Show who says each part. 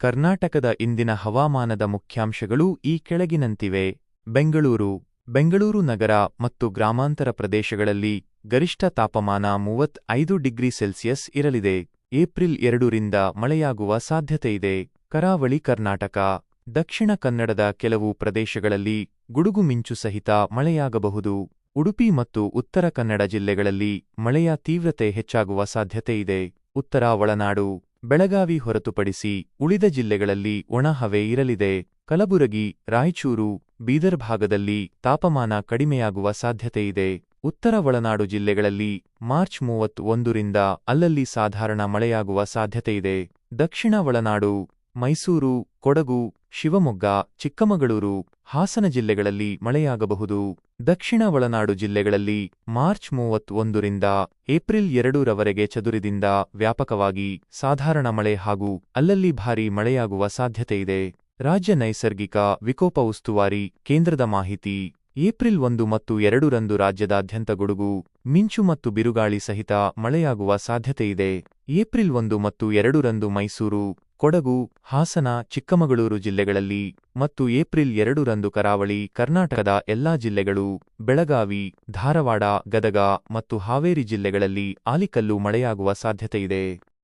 Speaker 1: ಕರ್ನಾಟಕದ ಇಂದಿನ ಹವಾಮಾನದ ಮುಖ್ಯಾಂಶಗಳು ಈ ಕೆಳಗಿನಂತಿವೆ. ಬೆಂಗಳೂರು ಬೆಂಗಳೂರು ನಗರ ಮತ್ತು ಗ್ರಾಮಾಂತರ ಪ್ರದೇಶಗಳಲ್ಲಿ ಗರಿಷ್ಠ ತಾಪಮಾನ ಮೂವತ್ತೈದು ಡಿಗ್ರಿ ಸೆಲ್ಸಿಯಸ್ ಇರಲಿದೆ. ಏಪ್ರಿಲ್ ಎರಡರಿಂದ ಮಳೆಯಾಗುವ ಸಾಧ್ಯತೆಯಿದೆ ಕರಾವಳಿ ಕರ್ನಾಟಕ, ದಕ್ಷಿಣ ಕನ್ನಡದ ಕೆಲವು ಪ್ರದೇಶಗಳಲ್ಲಿ ಗುಡುಗು ಮಿಂಚು ಸಹಿತ ಮಳೆಯಾಗಬಹುದು. ಉಡುಪಿ ಮತ್ತು ಉತ್ತರ ಕನ್ನಡ ಜಿಲ್ಲೆಗಳಲ್ಲಿ ಮಳೆಯ ತೀವ್ರತೆ ಹೆಚ್ಚಾಗುವ ಸಾಧ್ಯತೆಯಿದೆ ಉತ್ತರ ಒಳನಾಡು ಬೆಳಗಾವಿ ಹೊರತುಪಡಿಸಿ ಉಳಿದ ಜಿಲ್ಲೆಗಳಲ್ಲಿ ಒಣಹವೆ ಇರಲಿದೆ. ಕಲಬುರಗಿ, ರಾಯಚೂರು, ಬೀದರ್ ಭಾಗದಲ್ಲಿ ತಾಪಮಾನ ಕಡಿಮೆಯಾಗುವ ಸಾಧ್ಯತೆಯಿದೆ ಉತ್ತರ ಒಳನಾಡು ಜಿಲ್ಲೆಗಳಲ್ಲಿ ಮಾರ್ಚ್ ಮೂವತ್ತೊಂದರಿಂದ ಅಲ್ಲಲ್ಲಿ ಸಾಧಾರಣ ಮಳೆಯಾಗುವ ಸಾಧ್ಯತೆಯಿದೆ ದಕ್ಷಿಣ ಒಳನಾಡು ಮೈಸೂರು, ಕೊಡಗು, ಶಿವಮೊಗ್ಗ, ಚಿಕ್ಕಮಗಳೂರು, ಹಾಸನ ಜಿಲ್ಲೆಗಳಲ್ಲಿ ಮಳೆಯಾಗಬಹುದು. ದಕ್ಷಿಣ ಒಳನಾಡು ಜಿಲ್ಲೆಗಳಲ್ಲಿ ಮಾರ್ಚ್ ಮೂವತ್ತೊಂದರಿಂದ ಏಪ್ರಿಲ್ ಎರಡರವರೆಗೆ ಚದುರಿದಿಂದ ವ್ಯಾಪಕವಾಗಿ ಸಾಧಾರಣ ಮಳೆ ಹಾಗೂ ಅಲ್ಲಲ್ಲಿ ಭಾರೀ ಮಳೆಯಾಗುವ ಸಾಧ್ಯತೆಯಿದೆ ರಾಜ್ಯ ನೈಸರ್ಗಿಕ ವಿಕೋಪ ಉಸ್ತುವಾರಿ ಕೇಂದ್ರದ ಮಾಹಿತಿ, ಏಪ್ರಿಲ್ ಒಂದು ಮತ್ತು ಎರಡರಂದು ರಾಜ್ಯದಾದ್ಯಂತ ಗುಡುಗು, ಮಿಂಚು ಮತ್ತು ಬಿರುಗಾಳಿ ಸಹಿತ ಮಳೆಯಾಗುವ ಸಾಧ್ಯತೆಯಿದೆ ಏಪ್ರಿಲ್ ಒಂದು ಮತ್ತು ಎರಡರಂದು ಮೈಸೂರು ಕೊಡಗು, ಹಾಸನ, ಚಿಕ್ಕಮಗಳೂರು ಜಿಲ್ಲೆಗಳಲ್ಲಿ ಮತ್ತು ಏಪ್ರಿಲ್ ಎರಡರಂದು ಕರಾವಳಿ, ಕರ್ನಾಟಕದ ಎಲ್ಲಾ ಜಿಲ್ಲೆಗಳು, ಬೆಳಗಾವಿ, ಧಾರವಾಡ, ಗದಗ ಮತ್ತು ಹಾವೇರಿ ಜಿಲ್ಲೆಗಳಲ್ಲಿ ಆಲಿಕಲ್ಲು ಮಳೆಯಾಗುವ ಸಾಧ್ಯತೆಯಿದೆ.